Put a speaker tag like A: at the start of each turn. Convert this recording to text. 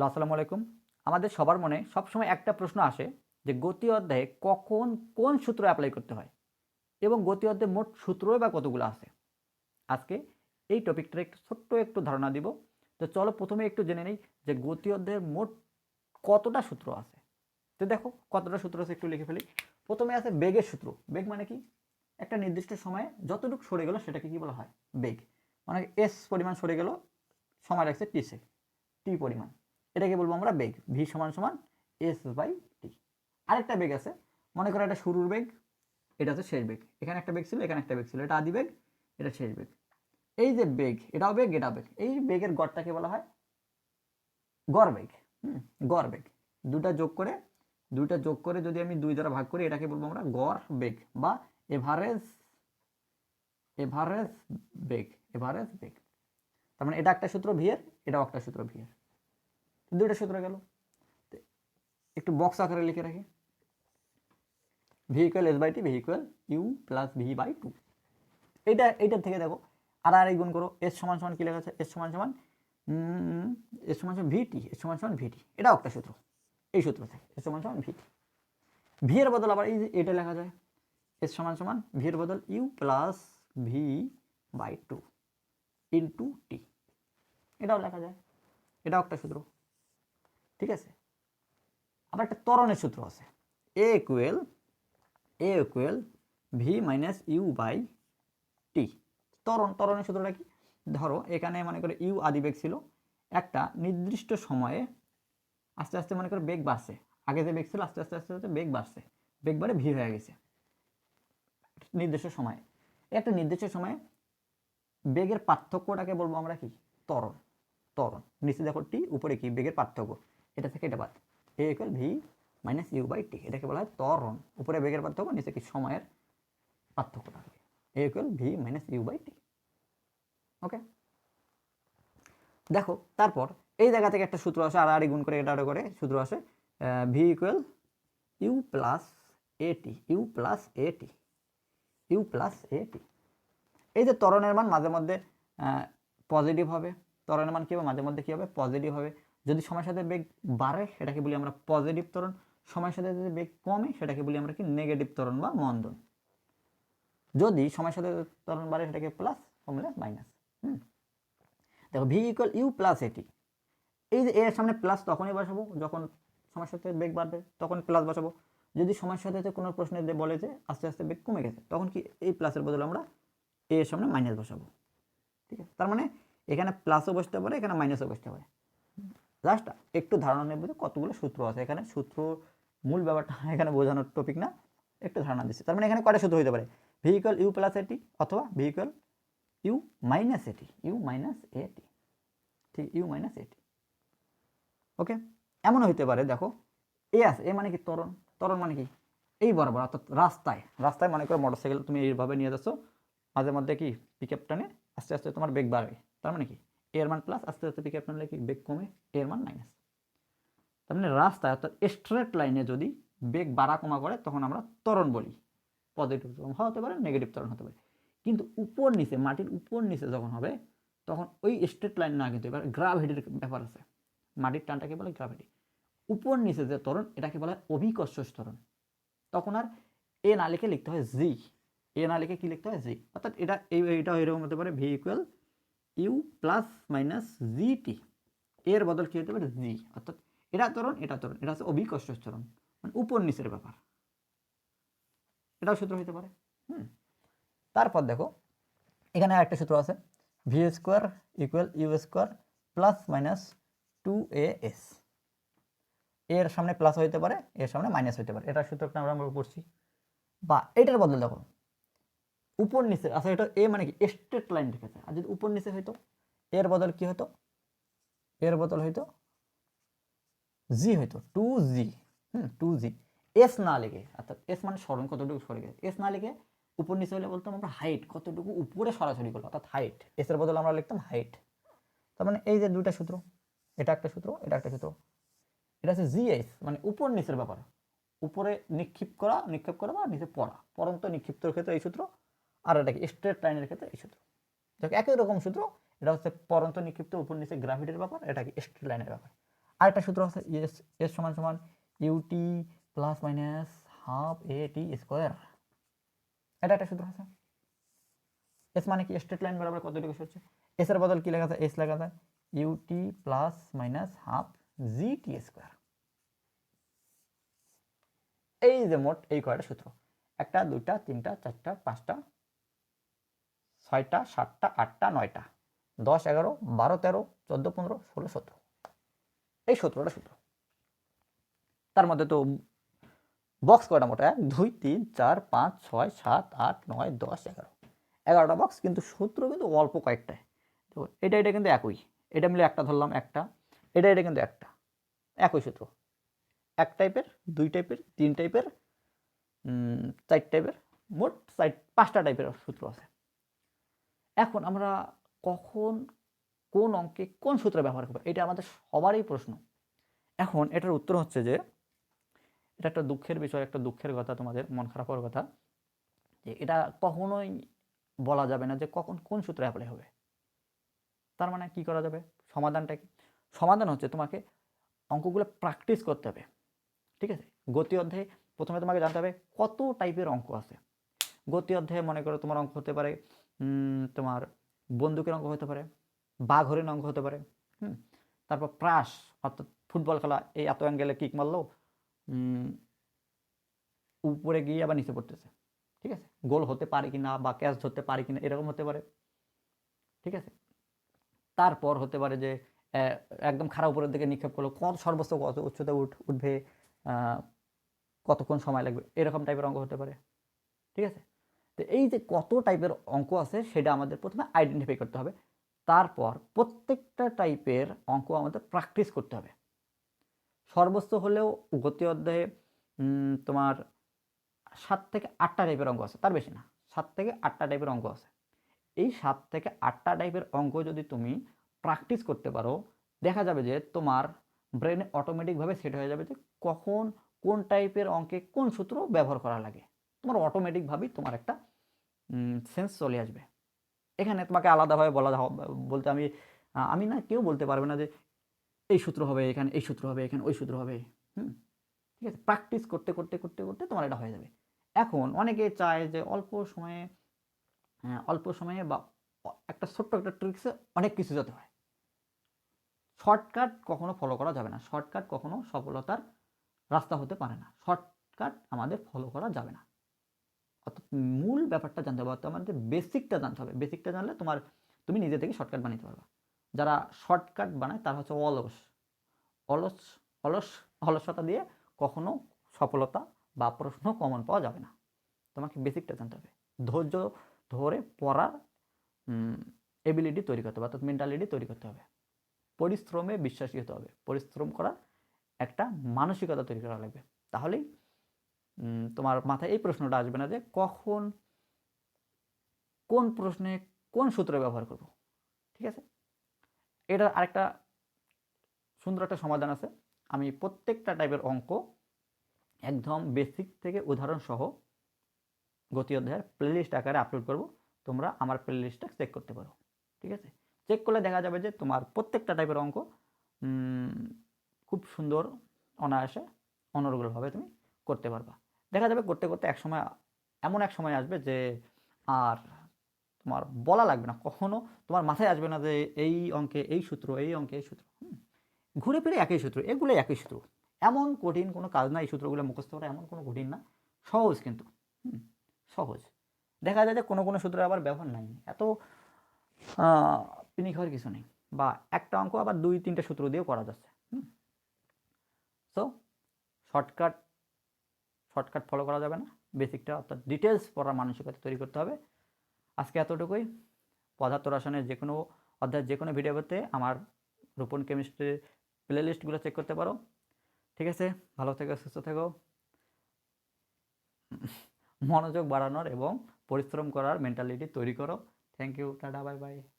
A: hello আসসালামু আলাইকুম আমাদের সবার মনে সবসময় একটা প্রশ্ন আসে যে গতি অধ্যায়ে কখন কোন সূত্র অ্যাপ্লাই করতে হয় এবং গতি অধ্যায়ে মোট সূত্র বা কতগুলো আছে আজকে এই টপিকটার একটু ছোট্ট একটু ধারণা দিব তো চলো প্রথমে একটু জেনে নিই যে গতি অধ্যায়ের মোট কতটা সূত্র আছে তো দেখো কতটা সূত্র আছে একটু লিখে ফেলি প্রথমে আছে বেগের সূত্র বেগ মানে কি একটা নির্দিষ্ট সময়ে যতটুকু সরে গেল সেটাকে কি বলা হয় বেগ মানে এস পরিমাণ সরে গেল সময় লাগছে টি সে টি পরিমাণ এটাকে বলবো আমরা বেগ ভি সমান সমান এস বাই টি আরেকটা বেগ আছে মনে করো এটা শুরুর বেগ এটা হচ্ছে শেষ বেগ এখানে একটা বেগ ছিল এখানে একটা বেগ ছিল এটা আদি বেগ এটা শেষ বেগ এই যে বেগ এটাও বেগ এটাও বেগ এই বেগের গড়টাকে বলা হয় গড় বেগ হুম গড় বেগ দুটা যোগ করে দুইটা যোগ করে যদি আমি দুই দ্বারা ভাগ করি এটাকে বলবো আমরা গড় বেগ বা এভারেজ এভারেজ বেগ এভারেজ বেগ তার মানে এটা একটা সূত্র ভিয়ের এটাও একটা সূত্র ভিয়ের দুইটা সূত্র গেল একটু বক্স আকারে লিখে রাখি v equal s by t v equal u plus v by two এইটা এইটার থেকে দেখো আর আর গুণ করো এস সমান সমান কী লেখা আছে এস সমান সমান এস সমান সমান ভিটি এস সমান সমান ভিটি এটা একটা সূত্র এই সূত্র থেকে এস সমান সমান ভিটি ভি এর বদল আবার এই যে এটা লেখা যায় এস সমান সমান ভি এর বদল u plus v by two into t এটাও লেখা যায় এটাও একটা সূত্র ঠিক আছে আবার একটা তরণের সূত্র আছে a equal a equal v minus u by t ত্বরণ তরণের সূত্রটা কি ধরো এখানে মনে করে ইউ আদি বেগ ছিল একটা নির্দিষ্ট সময়ে আস্তে আস্তে মনে করে বেগ বাড়ছে আগে যে বেগ ছিল আস্তে আস্তে আস্তে আস্তে বেগ বাড়ছে বেগ বাড়ে ভিড় হয়ে গেছে নির্দিষ্ট সময়ে একটা নির্দিষ্ট সময়ে বেগের পার্থক্যটাকে বলবো আমরা কি ত্বরণ ত্বরণ নিচে দেখো টি উপরে কি বেগের পার্থক্য এটা থেকে এটা বাদ a equal v minus u by t এটাকে বলা হয় ত্বরণ উপরে বেগের পার্থক্য নিচে কি সময়ের পার্থক্য থাকবে a equal v minus u by t okay দেখো তারপর এই জায়গা থেকে একটা সূত্র আসে আর আড়াআড়ি গুণ করে এটা করে সূত্র আসে v equal u plus a t u plus a t u plus a t এই যে ত্বরণের মান মাঝে মধ্যে পজিটিভ হবে ত্বরণের মান কী হবে মাঝে মধ্যে কী হবে পজিটিভ হবে যদি সময়ের সাথে বেগ বাড়ে সেটাকে বলি আমরা পজিটিভ ত্বরণ সময়ের সাথে যদি বেগ কমে সেটাকে বলি আমরা কি নেগেটিভ ত্বরণ বা মন্দন যদি সময়ের সাথে ত্বরণ বাড়ে সেটাকে প্লাস কমলে মাইনাস হুম দেখো ভি ইকুয়াল ইউ প্লাস এটি এই যে এর সামনে প্লাস তখনই বসাবো যখন সময়ের সাথে বেগ বাড়বে তখন প্লাস বসাবো যদি সময়ের সাথে কোনো প্রশ্নে বলে যে আস্তে আস্তে বেগ কমে গেছে তখন কি এই প্লাসের বদলে আমরা এর সামনে মাইনাস বসাবো ঠিক আছে তার মানে এখানে প্লাসও বসতে পারে এখানে মাইনাসও বসতে পারে জাস্ট একটু ধারণা নেব যে কতগুলো সূত্র আছে এখানে সূত্র মূল ব্যাপারটা এখানে বোঝানোর টপিক না একটু ধারণা দিচ্ছে তার মানে এখানে কটা সূত্র হতে পারে ভেহিকল ইউ প্লাস এটি অথবা v equal u minus a t u minus a t ঠিক ইউ মাইনাস এটি ওকে এমনও হইতে পারে দেখো এ আছে এ মানে কি তরণ তরণ মানে কি এই বরাবর অর্থাৎ রাস্তায় রাস্তায় মনে করো মোটরসাইকেল তুমি এইভাবে নিয়ে যাচ্ছ মাঝে মধ্যে কি পিক আপ টানে আস্তে আস্তে তোমার বেগ বাড়বে তার মানে কি এর মান প্লাস আস্তে আস্তে থেকে আপনার লেখি বেগ কমে এর মান মাইনাস তার মানে রাস্তায় অর্থাৎ স্ট্রেট লাইনে যদি বেগ বাড়া কমা করে তখন আমরা ত্বরণ বলি পজিটিভ তরণ হতে পারে নেগেটিভ তরণ হতে পারে কিন্তু উপর নিচে মাটির উপর নিচে যখন হবে তখন ওই স্ট্রেট লাইন না কিন্তু এবার গ্রাভিটির ব্যাপার আছে মাটির টানটাকে বলে গ্রাভিটি উপর নিচে যে তরণ এটাকে বলা হয় অভিকর্ষ তরণ তখন আর এ না লিখে লিখতে হয় জি এ না লিখে কী লিখতে হয় জি অর্থাৎ এটা এই এটা এরকম হতে পারে v equal u plus minus g t এর বদল কী হতে পারে জি অর্থাৎ এটা তরণ এটা তরণ এটা হচ্ছে অভিকষ্ট চরণ মানে উপর নিচের ব্যাপার এটাও সূত্র হতে পারে হুম তারপর দেখো এখানে আরেকটা সূত্র আছে v square equal u square plus minus two a s এর সামনে প্লাস হইতে পারে এর সামনে মাইনাস হইতে পারে এটার সূত্রটা আমরা পড়ছি বা এটার বদল দেখো উপর নিচে আচ্ছা এটা এ মানে কি স্ট্রেট লাইন রেখেছে আর যদি উপর নিচে হইতো এর বদল কি হতো এর বদল হইতো জি হইতো টু জি হুম টু জি এস না লেগে অর্থাৎ এস মানে স্মরণ কতটুকু সরে গেছে এস না লেগে উপর নিচে হলে বলতাম আমরা হাইট কতটুকু উপরে সরাসরি করলো অর্থাৎ হাইট এস এর বদল আমরা লিখতাম হাইট তার মানে এই যে দুইটা সূত্র এটা একটা সূত্র এটা একটা সূত্র এটা হচ্ছে এস মানে উপর নিচের ব্যাপার উপরে নিক্ষিপ করা নিক্ষেপ করা বা নিচে পড়া পরন্ত নিক্ষিপ্তর ক্ষেত্রে এই সূত্র আর এটা কি স্ট্রেট লাইনের ক্ষেত্রে এই সূত্র দেখো একই রকম সূত্র এটা হচ্ছে পরন্ত নিক্ষিপ্ত উপর নিচে গ্রাভিটির ব্যাপার এটা কি স্ট্রেট লাইনের ব্যাপার আর একটা সূত্র আছে এস এস সমান সমান u t plus minus half a t square এটা একটা সূত্র আছে এস মানে কি স্ট্রেট লাইন বরাবর ডিগ্রি হচ্ছে এস এর বদল কি লেখা যায় এস লেখা যায় u t plus minus half g t square এই যে মোট এই কয়টা সূত্র একটা দুইটা তিনটা চারটা পাঁচটা ছয়টা সাতটা আটটা নয়টা দশ এগারো বারো তেরো চোদ্দো পনেরো ষোলো সতেরো এই সতেরোটা সূত্র তার মধ্যে তো বক্স কয়টা মোটা এক দুই তিন চার পাঁচ ছয় সাত আট নয় দশ এগারো এগারোটা বক্স কিন্তু সূত্র কিন্তু অল্প কয়েকটায় তো এটা এটা কিন্তু একই এটা মিলে একটা ধরলাম একটা এটা এটা কিন্তু একটা একই সূত্র এক টাইপের দুই টাইপের তিন টাইপের চার টাইপের মোট চার পাঁচটা টাইপের সূত্র আছে এখন আমরা কখন কোন অঙ্কে কোন সূত্র ব্যবহার করবো এটা আমাদের সবারই প্রশ্ন এখন এটার উত্তর হচ্ছে যে এটা একটা দুঃখের বিষয় একটা দুঃখের কথা তোমাদের মন খারাপ হওয়ার কথা যে এটা কখনোই বলা যাবে না যে কখন কোন সূত্রে অ্যাপ্লাই হবে তার মানে কি করা যাবে সমাধানটা কি সমাধান হচ্ছে তোমাকে অঙ্কগুলো প্র্যাকটিস করতে হবে ঠিক আছে গতি অধ্যায়ে প্রথমে তোমাকে জানতে হবে কত টাইপের অঙ্ক আছে গতি অধ্যায়ে মনে করো তোমার অঙ্ক হতে পারে তোমার বন্দুকের অঙ্ক হতে পারে বাঘরের অঙ্ক হতে পারে হুম তারপর প্রাস অর্থাৎ ফুটবল খেলা এই এত অ্যাঙ্গেলে কিক মারলো উপরে গিয়ে আবার নিচে পড়তেছে ঠিক আছে গোল হতে পারে কি না বা ক্যাচ ধরতে পারে কি না এরকম হতে পারে ঠিক আছে তারপর হতে পারে যে একদম খারাপ উপরের দিকে নিক্ষেপ করলো কত সর্বোচ্চ কত উচ্চতা উঠ উঠবে কতক্ষণ সময় লাগবে এরকম টাইপের অঙ্ক হতে পারে ঠিক আছে তো এই যে কত টাইপের অঙ্ক আছে সেটা আমাদের প্রথমে আইডেন্টিফাই করতে হবে তারপর প্রত্যেকটা টাইপের অঙ্ক আমাদের প্র্যাকটিস করতে হবে সর্বোচ্চ হলেও গতি অধ্যায়ে তোমার সাত থেকে আটটা টাইপের অঙ্ক আছে তার বেশি না সাত থেকে আটটা টাইপের অঙ্ক আছে এই সাত থেকে আটটা টাইপের অঙ্ক যদি তুমি প্র্যাকটিস করতে পারো দেখা যাবে যে তোমার ব্রেনে অটোমেটিকভাবে সেট হয়ে যাবে যে কখন কোন টাইপের অঙ্কে কোন সূত্র ব্যবহার করা লাগে তোমার অটোমেটিকভাবেই তোমার একটা সেন্স চলে আসবে এখানে তোমাকে আলাদাভাবে বলা বলতে আমি আমি না কেউ বলতে পারবে না যে এই সূত্র হবে এখানে এই সূত্র হবে এখানে ওই সূত্র হবে হুম ঠিক আছে প্র্যাকটিস করতে করতে করতে করতে তোমার এটা হয়ে যাবে এখন অনেকে চায় যে অল্প সময়ে অল্প সময়ে বা একটা ছোট্ট একটা ট্রিক্সে অনেক কিছু যেতে হয় শর্টকাট কখনো ফলো করা যাবে না শর্টকাট কখনো সফলতার রাস্তা হতে পারে না শর্টকাট আমাদের ফলো করা যাবে না অর্থাৎ মূল ব্যাপারটা জানতে হবে অর্থাৎ আমাদের বেসিকটা জানতে হবে বেসিকটা জানলে তোমার তুমি নিজে থেকে শর্টকাট বানাতে পারবা যারা শর্টকাট বানায় তারা হচ্ছে অলস অলস অলস অলসতা দিয়ে কখনো সফলতা বা প্রশ্ন কমন পাওয়া যাবে না তোমাকে বেসিকটা জানতে হবে ধৈর্য ধরে পড়ার এবিলিটি তৈরি করতে হবে অর্থাৎ মেন্টালিটি তৈরি করতে হবে পরিশ্রমে বিশ্বাসী হতে হবে পরিশ্রম করার একটা মানসিকতা তৈরি করা লাগবে তাহলেই তোমার মাথায় এই প্রশ্নটা আসবে না যে কখন কোন প্রশ্নে কোন সূত্র ব্যবহার করব ঠিক আছে এটার আরেকটা সুন্দর একটা সমাধান আছে আমি প্রত্যেকটা টাইপের অঙ্ক একদম বেসিক থেকে উদাহরণ সহ গতি অধ্যায়ের প্লেলিস্ট আকারে আপলোড করব তোমরা আমার প্লেলিস্টটা চেক করতে পারো ঠিক আছে চেক করলে দেখা যাবে যে তোমার প্রত্যেকটা টাইপের অঙ্ক খুব সুন্দর অনায়াসে অনর্গলভাবে তুমি করতে পারবা দেখা যাবে করতে করতে এক সময় এমন এক সময় আসবে যে আর তোমার বলা লাগবে না কখনো তোমার মাথায় আসবে না যে এই অঙ্কে এই সূত্র এই অঙ্কে এই সূত্র ঘুরে ফিরে একই সূত্র এগুলো একই সূত্র এমন কঠিন কোনো কাজ না এই সূত্রগুলো মুখস্থ করা এমন কোনো কঠিন না সহজ কিন্তু সহজ দেখা যায় যে কোনো কোনো সূত্রের আবার ব্যবহার নাই এত পিনি খাওয়ার কিছু নেই বা একটা অঙ্ক আবার দুই তিনটা সূত্র দিয়েও করা যাচ্ছে সো শর্টকাট শর্টকাট ফলো করা যাবে না বেসিকটা অর্থাৎ ডিটেলস পড়ার মানসিকতা তৈরি করতে হবে আজকে এতটুকুই পদার্থ রসায়নের যে কোনো অধ্যায় যে কোনো ভিডিওতে আমার রূপন কেমিস্ট্রির প্লে লিস্টগুলো চেক করতে পারো ঠিক আছে ভালো থেকো সুস্থ থেকো মনোযোগ বাড়ানোর এবং পরিশ্রম করার মেন্টালিটি তৈরি করো thank you tata bye by